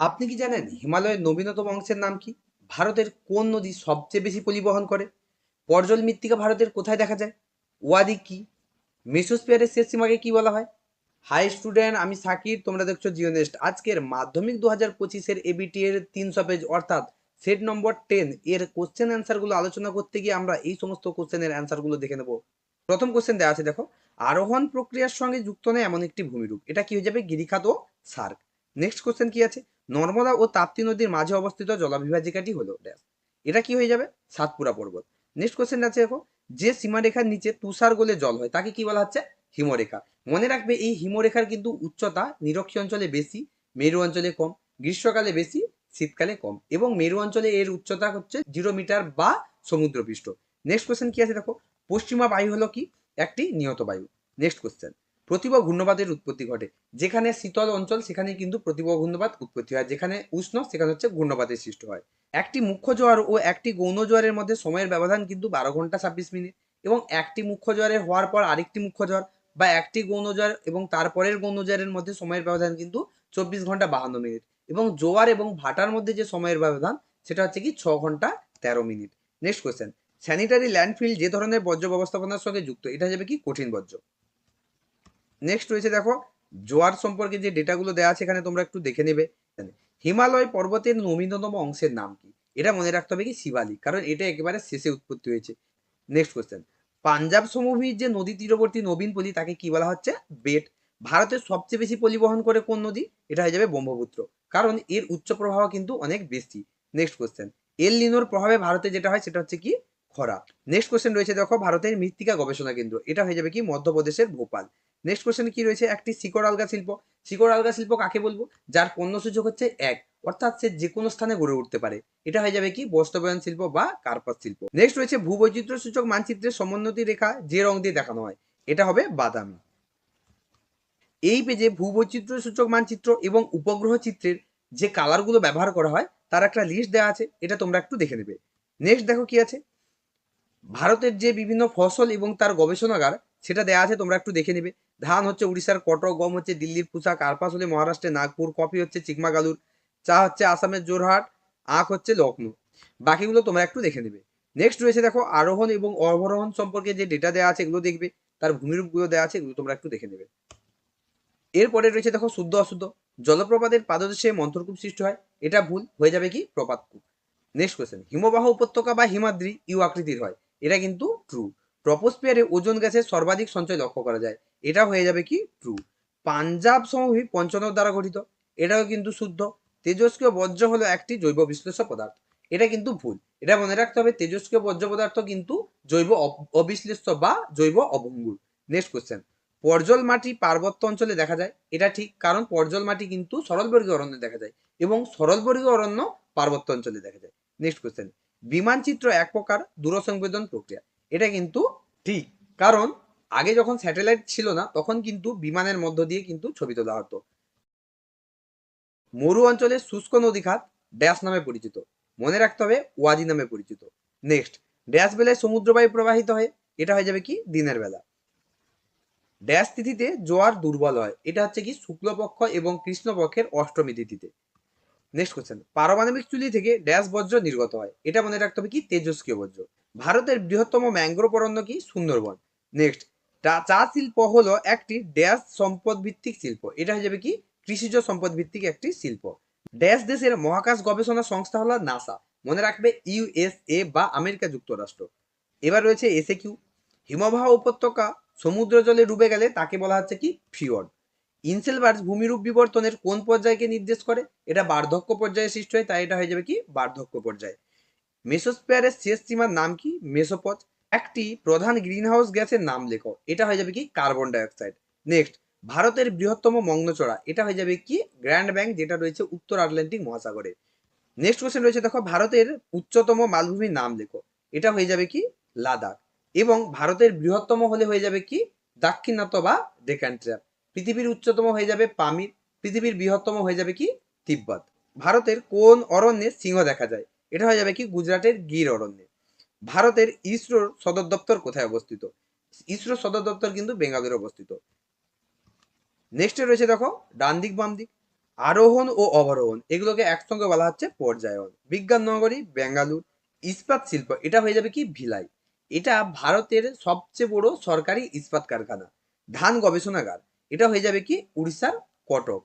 আপনি কি জানেন হিমালয়ের নবীনতম অংশের নাম কি? ভারতের কোন নদী সবচেয়ে বেশি পরিবহন করে? পর্জল মৃত্তিকা ভারতের কোথায় দেখা যায়? ওয়াদি কি? মেসোস্পিয়ারের শেষ সীমাকে কি বলা হয়? হাই স্টুডেন্ট, আমি সাকির তোমরা দেখছ জিওনেস্ট। আজকের মাধ্যমিক দু হাজার পঁচিশের এবিটি এর তিনশো পেজ, অর্থাৎ সেট নম্বর টেন, এর কোশ্চেন অ্যান্সারগুলো আলোচনা করতে গিয়ে আমরা এই সমস্ত কোশ্চেনের অ্যান্সারগুলো দেখে নেব। প্রথম কোশ্চেন দেওয়া আছে, দেখো। আরোহণ প্রক্রিয়ার সঙ্গে যুক্ত নয় এমন একটি ভূমিরূপ। এটা কি হয়ে যাবে? গিরিখাত ও সার্ক। নেক্সট কোশ্চেন কি আছে? নর্মদা ও তাপ্তি নদীর মাঝে অবস্থিত জলবিভাজিকাটি হলো ড্যাশ এটা কি হয়ে যাবে? সাতপুরা পর্বত। নেক্সট কোশ্চেন আছে দেখো। যে সীমারেখার নিচে তুষার গোলে জল হয়, তাকে কি বলা হচ্ছে? হিমরেখা। মনে রাখবে এই হিমরেখার কিন্তু উচ্চতা নিরক্ষীয় অঞ্চলে বেশি, মেরু অঞ্চলে কম, গ্রীষ্মকালে বেশি, শীতকালে কম এবং মেরু অঞ্চলে এর উচ্চতা হচ্ছে জিরো মিটার বা সমুদ্রপৃষ্ঠ। নেক্সট কোশ্চেন কি আছে দেখো? পশ্চিমা বায়ু হলো কি? একটি নিয়ত বায়ু। নেক্সট কোশ্চেন প্রতিভা ঘূর্ণবাদের উৎপত্তি ঘটে। যেখানে শীতল অঞ্চল সেখানে কিন্তু প্রতিভা ঘূর্ণবাদ উৎপত্তি হয়। যেখানে উষ্ণ, সেখানে হচ্ছে ঘূর্ণবাদের সৃষ্টি হয়। একটি মুখ্য জোয়ার ও একটি গৌণ জোয়ারের মধ্যে সময়ের ব্যবধান কিন্তু বারো ঘণ্টা ছাব্বিশ মিনিট এবং একটি মুখ্য জোয়ারের হওয়ার পর আরেকটি মুখ্য জোয়ার বা একটি গৌণ জোয়ার এবং তারপরের গৌণ জোয়ারের মধ্যে সময়ের ব্যবধান কিন্তু চব্বিশ ঘণ্টা বাহান্ন মিনিট এবং জোয়ার এবং ভাটার মধ্যে যে সময়ের ব্যবধান, সেটা হচ্ছে কি ছ ঘণ্টা তেরো minute. Next question sanitary landfill যে ধরনের বর্জ্য ব্যবস্থাপনার সঙ্গে যুক্ত, এটা যাবে কি কঠিন বর্জ্য? নেক্সট রয়েছে দেখো, জোয়ার সম্পর্কে যে ডেটাগুলো দেওয়া আছে এখানে তোমরা একটু দেখে নেবে। হিমালয় পর্বতের নবীনতম অংশের নাম কি? এটা মনে রাখতে হবে কি শিবালিক কারণ এটা একেবারে শেষে উৎপত্তি হয়েছে। নেক্সট কোয়েশ্চেন পাঞ্জাব সমভূমির যে নদী তীরবর্তী নবীন পলি, তাকে কি বলা হচ্ছে? বেট। ভারতের সবচেয়ে বেশি পরিবহন করে কোন নদী? এটা হয়ে যাবে ব্রহ্মপুত্র, কারণ এর উচ্চ প্রবাহ কিন্তু অনেক বেশি। নেক্সট কোশ্চেন এল লিনোর প্রভাবে ভারতে যেটা হয়, সেটা হচ্ছে কি? খরা। নেক্সট কোশ্চেন রয়েছে দেখো, ভারতের মৃত্তিকা গবেষণা কেন্দ্র। এটা হয়ে যাবে কি? মধ্যপ্রদেশের ভোপাল। নেক্সট কোশ্চেন কি রয়েছে? একটি শিকড় আলগা শিল্প। শিকড় আলগা শিল্প কাকে বলব? যার পণ্য সূচক হচ্ছে এক। অর্থাৎ সে যে কোনো স্থানে গড়ে উঠতে পারে। এটা হয়ে যাবে কি? বস্ত্রবয়ন শিল্প বা কার্পাস শিল্প। নেক্সট রয়েছে ভূবৈচিত্র্য সূচক মানচিত্রের সমোন্নতি রেখা যে রং দিয়ে দেখানো হয়। এটা হবে বাদামি। এই পেজে ভূবৈচিত্র্য সূচক মানচিত্র এবং উপগ্রহ চিত্রের যে কালারগুলো ব্যবহার করা হয়, তার একটা লিস্ট দেওয়া আছে। এটা তোমরা একটু দেখে নেবে। নেক্সট দেখো কি আছে? ভারতের যে বিভিন্ন ফসল এবং তার গবেষণাগার, সেটা দেওয়া আছে, তোমরা একটু দেখে নেবে। ধান হচ্ছে উড়িষ্যার কটক, গম হচ্ছে দিল্লির পুষা কার্পাস হলে মহারাষ্ট্রের নাগপুর, কফি হচ্ছে চিকমাগালুর, চা হচ্ছে আসামের জোরহাট আখ হচ্ছে লখনৌ বাকিগুলো তোমরা একটু দেখে নেবে। নেক্সট রয়েছে দেখো, আরোহণ এবং অবরোহণ সম্পর্কে যে ডেটা দেওয়া আছে, এগুলো দেখবে। তার ভূমিরূপগুলো দেওয়া আছে, এগুলো তোমরা একটু দেখে নেবে। এরপরে রয়েছে দেখো, শুদ্ধ অশুদ্ধ। জলপ্রপাতের পাদদেশে মন্থরকূপ সৃষ্টি হয়। এটা ভুল, হয়ে যাবে কি? প্রপাতকূপ। নেক্সট কোয়েশ্চেন হিমবাহ উপত্যকা বা হিমাদ্রি ইউ আকৃতির হয়। এটা কিন্তু ট্রু ট্রপোস্পিয়ারে ওজন গ্যাসের সর্বাধিক সঞ্চয় লক্ষ্য করা যায়। এটা হয়ে যাবে কি ট্রু পাঞ্জাব সমভূমি পঞ্চনদ দ্বারা গঠিত। এটাও কিন্তু শুদ্ধ। তেজস্ক্রিয় বজ্র হলো একটি জৈব বিশ্লেষ্য পদার্থ। এটা কিন্তু ভুল। এটা মনে রাখতে হবে, তেজস্ক্রিয় বজ্র পদার্থ কিন্তু জৈব অব- অবিশ্লেষ্য বা জৈব অভঙ্গুর নেক্সট কোশ্চেন পর্জল মাটি পার্বত্য অঞ্চলে দেখা যায়। এটা ঠিক, কারণ পর্জল মাটি কিন্তু সরলবর্গীয় অরণ্যে দেখা যায় এবং সরলবর্গীয় অরণ্য পার্বত্য অঞ্চলে দেখা যায়। নেক্সট কোশ্চেন বিমানচিত্র এক প্রকার দূরসংবেদন প্রক্রিয়া। এটা কিন্তু ঠিক। কারণ আগে যখন স্যাটেলাইট ছিল না তখন কিন্তু বিমানের মধ্য দিয়ে কিন্তু ছবি তোলা হতো। মরু অঞ্চলের শুষ্ক নদী খাত ড্যাশ নামে পরিচিত। মনে রাখতে হবে ওয়াজি নামে পরিচিত। নেক্সট ড্যাশ বেলায় সমুদ্রবায়ু প্রবাহিত হয়। এটা হয়ে যাবে কি? দিনের বেলা। ড্যাশ তিথিতে জোয়ার দুর্বল হয়। এটা হচ্ছে কি? শুক্লপক্ষ এবং কৃষ্ণপক্ষের অষ্টমী তিথিতে। নেক্সট কোশ্চেন পারমাণবিক চুলি থেকে ড্যাশ বজ্র নির্গত হয়। এটা মনে রাখতে হবে কি? তেজস্ক্রিয় বজ্র। ভারতের বৃহত্তম ম্যাংগ্রোভ অরণ্য কি? সুন্দরবন। নেক্সট চা শিল্প হলো একটি ড্যাশ সম্পদ ভিত্তিক শিল্প। এটা হয়ে যাবে কি? কৃষিজ সম্পদ ভিত্তিক একটি শিল্প। ড্যাশ দেশের মহাকাশ গবেষণা সংস্থা হলো নাসা। মনে রাখবে ইউএসএ বা আমেরিকা যুক্তরাষ্ট্র। এবার রয়েছে এসে কিউ। হিমবাহ উপত্যকা সমুদ্র জলে ডুবে গেলে তাকে বলা হচ্ছে কি? ফিওর্ড। ইনসেলবার্স ভূমিরূপ বিবর্তনের কোন পর্যায়কে নির্দেশ করে? এটা বার্ধক্য পর্যায়ে সৃষ্টি হয়, তাই এটা হয়ে যাবে কি? বার্ধক্য পর্যায়ে। মেসোস্পিয়ারের শেষ সীমার নাম কি? মেসোপথ। একটি প্রধান গ্রিনহাউস গ্যাসের নাম লেখো। এটা হয়ে যাবে কি? Carbon dioxide. নেক্সট, ভারতের বৃহত্তম মগ্নচড়া এটা হয়ে যাবে কি? গ্র্যান্ড ব্যাংক, যেটা রয়েছে উত্তর আটলান্টিক মহাসাগরে। নেক্সট কোশ্চেন রয়েছে, দেখো, ভারতের উচ্চতম মালভূমির নাম লেখো। এটা হয়ে যাবে কি? লাদাখ। এবং ভারতের বৃহত্তম হলে হয়ে যাবে কি? দাক্ষিণাত্য বা ডেকান পৃথিবীর উচ্চতম হয়ে যাবে পামির পৃথিবীর বৃহত্তম হয়ে যাবে কি? তিব্বত। ভারতের কোন অরণ্যে সিংহ দেখা যায়? এটা হয়ে যাবে কি? গুজরাটের গির অরণ্যে। ভারতের ইসরোর সদর দপ্তর কোথায় অবস্থিত? ইসরোর সদর দপ্তর কিন্তু বেঙ্গালুরু অবস্থিত। নেক্সটে রয়েছে দেখো, ডান দিক, বাম দিক। আরোহণ ও অবরোহণ, এগুলোকে একসঙ্গে বলা হচ্ছে পর্যায়ন। বিজ্ঞান নগরী, বেঙ্গালুর। ইস্পাত শিল্প, এটা হয়ে যাবে কি? ভিলাই। এটা ভারতের সবচেয়ে বড় সরকারি ইস্পাত কারখানা। ধান গবেষণাগার। এটা হয়ে যাবে কি উড়িষ্যার কটক।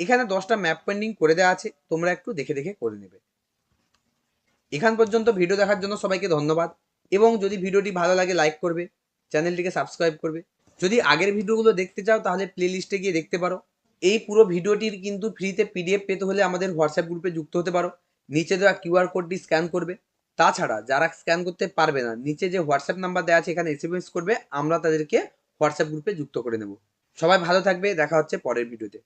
এখানে দশটা ম্যাপ পেন্ডিং করে দেওয়া আছে, তোমরা একটু দেখে দেখে করে নেবে। এখান পর্যন্ত ভিডিও দেখার জন্য সবাইকে ধন্যবাদ, এবং যদি ভিডিওটি ভালো লাগে লাইক করবে চ্যানেলটিকে সাবস্ক্রাইব করবে। যদি আগের ভিডিওগুলো দেখতে চাও, তাহলে প্লে লিস্টে গিয়ে দেখতে পারো। এই পুরো ভিডিওটির কিন্তু ফ্রিতে পিডিএফ পেতে হলে আমাদের হোয়াটসঅ্যাপ গ্রুপে যুক্ত হতে পারো। নিচে দেওয়া কিউআর কোডটি স্ক্যান করবে। তাছাড়া যারা স্ক্যান করতে পারবে না, নিচে যে হোয়াটসঅ্যাপ নাম্বার দেওয়া আছে, এখানে এসএমএস করবে, আমরা তাদেরকে হোয়াটসঅ্যাপ গ্রুপে যুক্ত করে নেব। সবাই ভালো থাকবে, দেখা হচ্ছে পরের ভিডিওতে